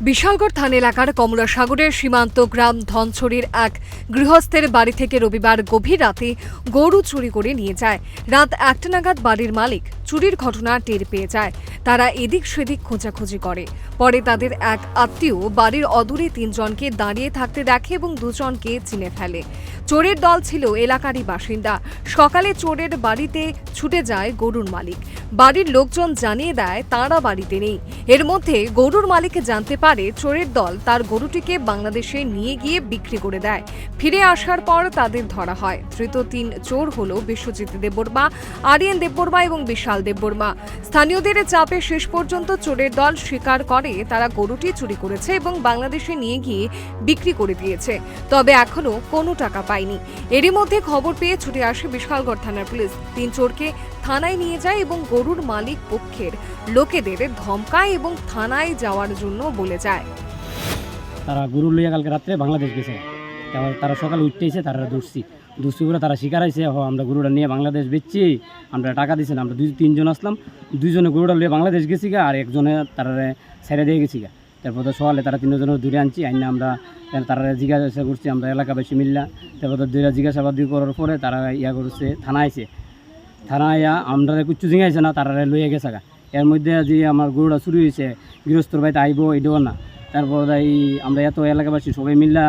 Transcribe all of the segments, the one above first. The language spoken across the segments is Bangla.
বিশালগড় থানা এলাকার কমলাসাগরের সীমান্ত গ্রাম ধনছড়ির এক গৃহস্থের বাড়ি থেকে রবিবার গভীর রাতে গরু চুরি করে নিয়ে যায়। রাত একটা নাগাদ বাড়ির মালিক চুরির ঘটনা টের পেয়ে যায়। তারা এদিক সেদিক খোঁজাখুঁজি করে। পরে তাদের এক আত্মীয় বাড়ির অদূরে তিনজনকে দাঁড়িয়ে থাকতে দেখে এবং দুজনকে চিনে ফেলে। চোরের দল ছিল এলাকারই বাসিন্দা। সকালে চোরের বাড়িতে ছুটে যায় গরুর মালিক। বাড়ির লোকজন জানিয়ে দেয়, তাঁরা বাড়িতে নেই। এর মধ্যে গরুর মালিক জানতে পারে, চোরের দল তার গরুটিকে বাংলাদেশে নিয়ে গিয়ে বিক্রি করে দেয়। ফিরে আসার পর তাদের ধরা হয়। ধৃত তিন চোর হল বিশ্বজিৎ দেববর্মা, আরিয়ান দেববর্মা এবং বিশাল দেববর্মা। স্থানীয়দের চাপে শেষ পর্যন্ত চোরের দল স্বীকার করে, তারা গরুটি চুরি করেছে এবং বাংলাদেশে নিয়ে গিয়ে বিক্রি করে দিয়েছে। তবে এখনও কোনো টাকা পায়নি। এরই মধ্যে খবর পেয়ে ছুটে আসে বিশালগড় থানার পুলিশ। তিন চোরকে থানায় নিয়ে যায় এবং গরুর মালিক পক্ষের লোকেদের ধমকায় এবং থানায় যাওয়ার জন্য বলে যায়। তারা গরু লইয়া কালকে রাত্রে বাংলাদেশ গেছে। তারা সকালে উঠতে এসে তারা দৌড়ছি করে তারা শিকার আইসে হ, আমরা গরুটা নিয়ে বাংলাদেশ বেচছি, আমরা টাকা দিয়েছেন আমরা দুই, তিনজন আসলাম, দুইজনে গরুটা লইয়া বাংলাদেশ গেছি গা, আর একজনে তারা ছেড়ে দিয়ে গেছি গা। তারপর তো সকালে তারা তিনজনের দূরে আনছি, আইনা আমরা তারা জিজ্ঞাসা করছি, আমরা এলাকাবাসী মিললা? তারপর তো দুইটা জিজ্ঞাসাবাদি করার পরে তারা ইয়া করছে থানা আইছে। থানা আইয়া আমরা কুচ্ছু জিঙাইছে না তারা লইয়া গেছে গা। এর মধ্যে যে আমার গরুটা চুরি হয়েছে গৃহস্থর বাড়িতে আইব এটাও না। তারপর এই আমরা এত এলাকাবাসী সবাই মিল্লা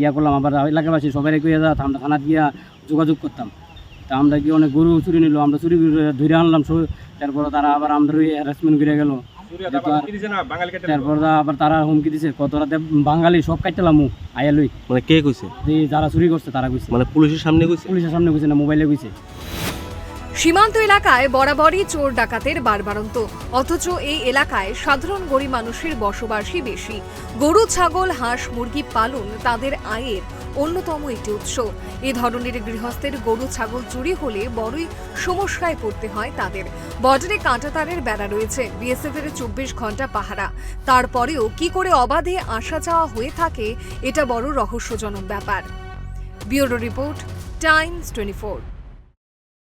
ইয়া করলাম আবার এলাকাবাসী সবাই কইয়া যা আমরা থানাত গিয়া যোগাযোগ করতাম। তা আমরা কি অনেক গরু চুরি নিল আমরা চুরি ধরে আনলাম তারপর তারা আবার আমরা হ্যারাসমেন্ট করে গেল। তারপর আবার তারা হুমকি দিছে কত রাতে বাঙালি সব কাটলাম আয়া লই। মানে কে কইছে? যে যারা চুরি করছে তারা কইছে। মানে পুলিশের সামনে কইছে? পুলিশের সামনে কইছে না মোবাইলে কইছে। সীমান্ত এলাকায় বরাবরই চোর ডাকাতের বারবারন্ত। অথচ এই এলাকায় সাধারণ গরিব মানুষের বসবাসই বেশি। গরু, ছাগল, হাঁস, মুরগি পালন তাদের আয়ের অন্যতম একটি উৎস। এ ধরনের গৃহস্থের গরু, ছাগল চুরি হলে বড়ই সমস্যায় পড়তে হয় তাদের। বর্ডারে কাঁটাতারের বেড়া রয়েছে। বিএসএফ এর চব্বিশ ঘণ্টা পাহারা। তারপরেও কি করে অবাধে আসা যাওয়া হয়ে থাকে, এটা বড় রহস্যজনক ব্যাপার। Bureau report, Times twenty